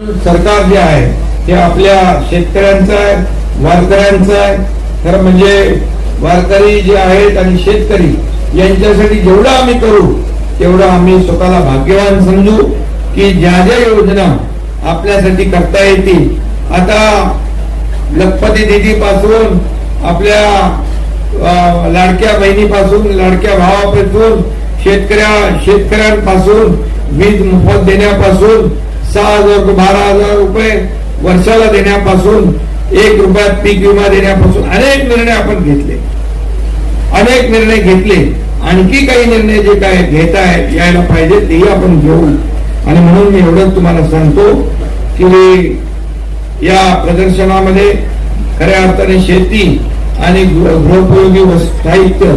सरकार जे आहे ते आपल्या शेतकऱ्यांचं आहे वारकऱ्यांचं आहे. खरं म्हणजे वारकरी जे आहेत आणि शेतकरी यांच्यासाठी जेवढं आम्ही करू तेवढं आम्ही स्वतःला भाग्यवान समजू की ज्या ज्या योजना आपल्यासाठी करता येतील. आता लखपती दिदीपासून आपल्या लाडक्या बहिणीपासून लाडक्या भावापासून शेतकऱ्या शेतकऱ्यांपासून वीज मोफत देण्यापासून सहा हजार बारा हजार रुपये वर्षाला देण्यापासून एक रुपयात पीक विमा देण्यापासून अनेक निर्णय आपण घेतले. अनेक निर्णय घेतले. आणखी काही निर्णय जे काय घेत यायला पाहिजे तेही आपण घेऊ. आणि म्हणून मी एवढंच तुम्हाला सांगतो की या प्रदर्शनामध्ये खऱ्या अर्थाने शेती आणि गृहोपयोगी साहित्य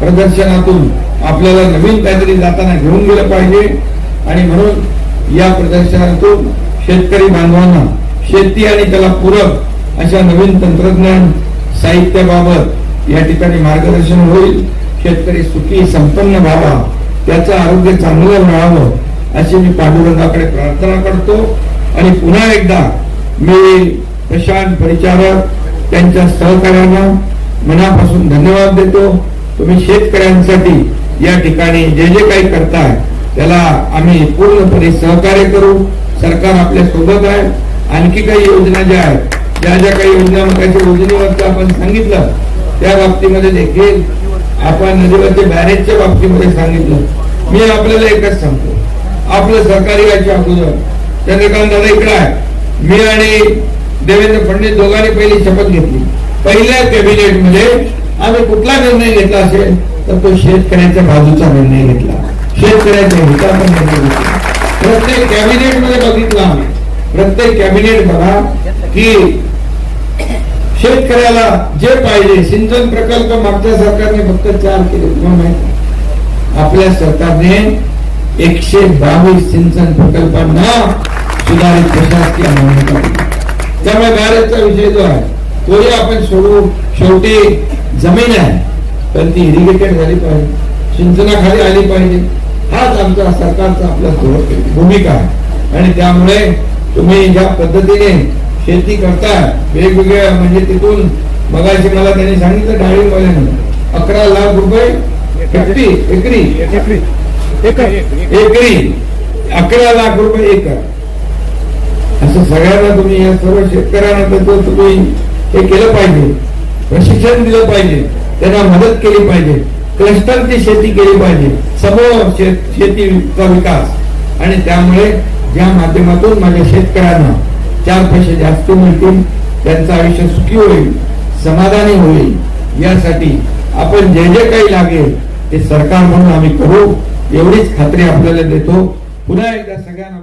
प्रदर्शनातून आपल्याला नवीन काहीतरी जाताना घेऊन गेलं पाहिजे. आणि म्हणून या प्रदर्शनातून शेतकरी बांधवांना शेती आणि त्याला पूरक अशा नवीन तंत्रज्ञान साहित्याबाबत या ठिकाणी मार्गदर्शन होईल. शेतकरी सुखी संपन्न व्हावा त्याचं आरोग्य चांगलं मिळावं अशी मी पांडुरंगाकडे प्रार्थना करतो. आणि पुन्हा एकदा मी प्रशांत परिचारक त्यांच्या सहकार्यांना मनापासून धन्यवाद देतो. तुम्ही शेतकऱ्यांसाठी या ठिकाणी जे जे काही करताय त्याला आम्ही पूर्णपणे सहकार्य करू. सरकार आपल्यासोबत आहे. आणखी काही योजना ज्या आहेत ज्या ज्या काही योजना मगाच्या योजनेवरचं आपण सांगितलं त्या बाबतीमध्ये देखील आपण नदीवरच्या बॅरेजच्या बाबतीमध्ये सांगितलं. मी आपल्याला एकच सांगतो. आपलं सहकार्य याच्या अगोदर चंद्रकांत दादा इकडे आहे. मी आणि देवेंद्र फडणवीस दोघांनी पहिली शपथ घेतली. पहिल्या कॅबिनेटमध्ये आम्ही कुठला निर्णय घेतला असेल तर तो शेतकऱ्याच्या बाजूचा निर्णय घेतला. शेतकऱ्यांचे हिताचा प्रत्येक कॅबिनेटमध्ये बघितलं आम्ही. प्रत्येक कॅबिनेट बघा की शेतकऱ्याला जे पाहिजे सिंचन प्रकल्प मागच्या सरकारने फक्त चार केले. तुम्हाला माहिती आपल्या सरकारने एकशे बावीस सिंचन प्रकल्पांना सुधारित प्रशासकीय मान्यता त्यामुळे बॅरेजचा विषय जो आहे तोही आपण सोडू शेवटी जमीन आहे पण ती इरिगेटेड झाली पाहिजे. सिंचनाखाली आली पाहिजे. हाच आमचा सरकारचा आपला धोरण भूमिका आहे. आणि त्यामुळे तुम्ही ज्या पद्धतीने शेती करताय वेगवेगळ्या म्हणजे तिथून मगाशी मला त्यांनी सांगितलं डाळिंबवाल्यानं अकरा लाख रुपये हेक्टरी एकरी. एकरी. अकरा लाख रुपये एकर. असं सगळ्यांना तुम्ही या सर्व शेतकऱ्यांना तुम्ही हे केलं पाहिजे. प्रशिक्षण दिलं पाहिजे. त्यांना मदत केली पाहिजे. क्लस्टरची शेती केली पाहिजे. समूह शेतीचा विकास. आणि त्यामुळे ज्या माध्यमातून माझ्या शेतकऱ्यांना चार पैसे जास्त मिळतील त्यांचं आयुष्य सुखी होईल समाधानी होईल यासाठी आपण जे जे काही लागेल ते सरकार म्हणून आम्ही करू. एवढीच खात्री आपल्याला देतो. पुन्हा एकदा सगळ्यांना